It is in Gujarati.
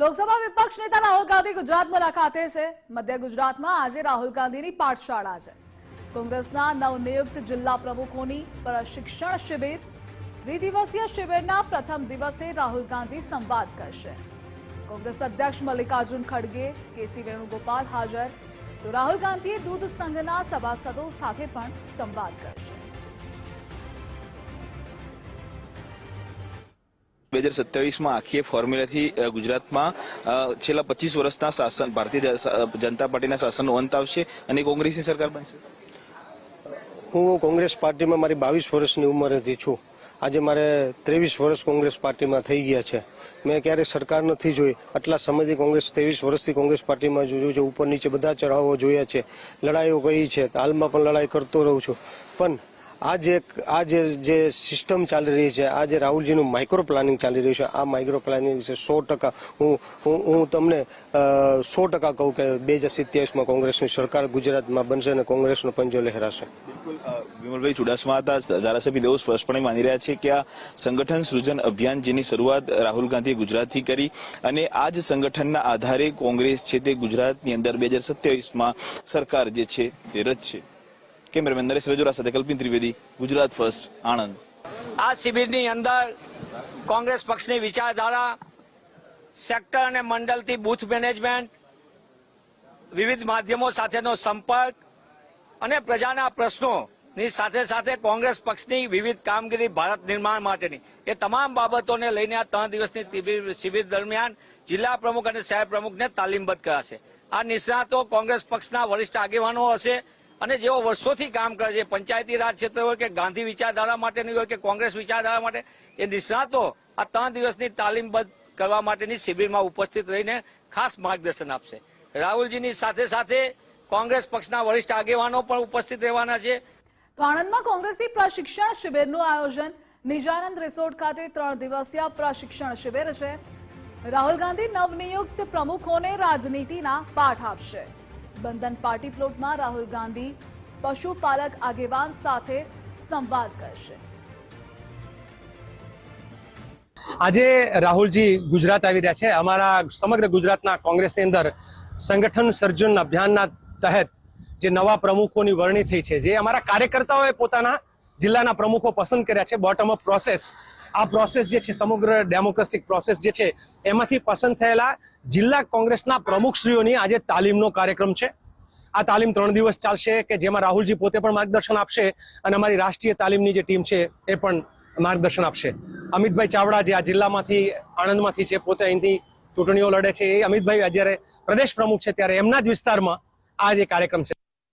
લોકસભા વિપક્ષ નેતા રાહુલ ગાંધી ગુજરાત મુલાકાતે છે. મધ્ય ગુજરાતમાં આજે રાહુલ ગાંધીની પાઠશાળા છે. કોંગ્રેસના નવનિયુક્ત જિલ્લા પ્રમુખોની પ્રશિક્ષણ શિબિર, ત્રિદિવસીય શિબિરના પ્રથમ દિવસે રાહુલ ગાંધી સંવાદ કરશે. કોંગ્રેસ અધ્યક્ષ મલ્લિકાર્જુન ખડગે, કેસી વેણુગોપાલ હાજર. તો રાહુલ ગાંધીએ દૂધ સંઘના સભાસદો સાથે પણ સંવાદ કરશે. બે હજાર સત્યાવીસમાં આખી ફોર્મ્યુલાથી ગુજરાતમાં છેલ્લા પચીસ વર્ષના શાસન, ભારતીય જનતા પાર્ટીના શાસનનો અંત આવશે અને કોંગ્રેસની સરકાર બનશે. હું કોંગ્રેસ પાર્ટીમાં મારી બાવીસ વર્ષની ઉંમરેથી છું. આજે મારે ત્રેવીસ વર્ષ કોંગ્રેસ પાર્ટીમાં થઈ ગયા છે. મેં ક્યારેય સરકાર નથી જોઈ. આટલા સમયથી કોંગ્રેસ, ત્રેવીસ વર્ષથી કોંગ્રેસ પાર્ટીમાં જોયું છે. ઉપર નીચે બધા ચઢાવો જોયા છે. લડાઈઓ કરી છે. હાલમાં પણ લડાઈ કરતો રહું છું. પણ આ જે આ જે જે સિસ્ટમ ચાલી રહી છે આ જે રાહુલજીનું માઇક્રો પ્લાનિંગ ચાલી રહ્યું છે, આ માઇક્રો પ્લાનિંગ વિશે સો ટકા હું હું તમને સો ટકા કહું કે બે હજાર સિત્યાવીસમાં કોંગ્રેસની સરકાર ગુજરાતમાં બનશે અને કોંગ્રેસનો પંજો લહેરાશે. બિલકુલ વિમલભાઈ ચુડાસમા હતા. ધારાસભ્ય દેવો સ્પષ્ટપણે માની રહ્યા છે કે આ સંગઠન સૃજન અભિયાન જેની શરૂઆત રાહુલ ગાંધીએ ગુજરાતથી કરી અને આ જ સંગઠનના આધારે કોંગ્રેસ છે તે ગુજરાતની અંદર બે હજાર સત્યાવીસમાં સરકાર જે છે તે રચશે. કેમેરામેન નરેશ રજોરા સાથે કલ્પિન ત્રિવેદી, ગુજરાત ફર્સ્ટ આણંદ. આ શિબિરની અંદર કોંગ્રેસ પક્ષની વિચારધારા, સેક્ટર અને મંડળથી બૂથ મેનેજમેન્ટ, વિવિધ માધ્યમો સાથેનો સંપર્ક અને પ્રજાના પ્રશ્નોની સાથે સાથે કોંગ્રેસ પક્ષની વિવિધ કામગીરી ભારત નિર્માણ માટેની. એ તમામ બાબતોને લઈને આ ત્રણ દિવસની શિબિર- દરમિયાન જિલ્લા પ્રમુખ અને શહેર પ્રમુખને તાલીમબદ્ધ કરાશે. આ નિષ્ણાતો કોંગ્રેસ પક્ષના વરિષ્ઠ આગેવાનો હશે. અને જેઓ વર્ષોથી કામ કરે છે, પંચાયતી રાજ ક્ષેત્ર હોય કે ગાંધી વિચારધારા માટેની હોય કે કોંગ્રેસ વિચારધારા માટે, એ નિષ્ણાતો આ ત્રણ દિવસની તાલીમબદ્ધ કરવા માટેની શિબિરમાં ઉપસ્થિત રહીને ખાસ માર્ગદર્શન આપશે. રાહુલજીની સાથે સાથે કોંગ્રેસ પક્ષના વરિષ્ઠ આગેવાનો પણ ઉપસ્થિત રહેવાના છે. તો આણંદમાં કોંગ્રેસી પ્રશિક્ષણ શિબિરનું આયોજન. નિજાનંદ રિસોર્ટ ખાતે ત્રણ દિવસીય પ્રશિક્ષણ શિબિર છે. રાહુલ ગાંધી નવનિયુક્ત પ્રમુખોને રાજનીતિના પાઠ આપશે. બંધન પાર્ટી પ્લોટમાં રાહુલ ગાંધી પશુપાલક આગેવાન સાથે સંવાદ કરશે. આજે રાહુલજી ગુજરાત આવી રહ્યા છે. અમારા સમગ્ર ગુજરાતના કોંગ્રેસની અંદર સંગઠન સર્જન અભિયાનના તહેત જે નવા પ્રમુખોની વરણી થઈ છે, જે અમારા કાર્યકર્તાઓએ પોતાના જિલ્લાના પ્રમુખો પસંદ કર્યા છે બોટમ અપ પ્રોસેસ આ પ્રોસેસ જે છે, સમગ્ર ડેમોક્રેસિક પ્રોસેસ જે છે, એમાંથી પસંદ થયેલા જિલ્લા કોંગ્રેસના પ્રમુખશ્રીઓની આજે તાલીમનો કાર્યક્રમ છે. આ તાલીમ ત્રણ દિવસ ચાલશે કે જેમાં રાહુલજી પોતે પણ માર્ગદર્શન આપશે અને અમારી રાષ્ટ્રીય તાલીમની જે ટીમ છે, એ પણ માર્ગદર્શન આપશે. અમિતભાઈ ચાવડા જે આ જિલ્લામાંથી, આણંદમાંથી છે, પોતે અહીંથી ચૂંટણીઓ લડે છે. એ અમિતભાઈ જ્યારે પ્રદેશ પ્રમુખ છે, ત્યારે એમના જ વિસ્તારમાં આ જે કાર્યક્રમ છે.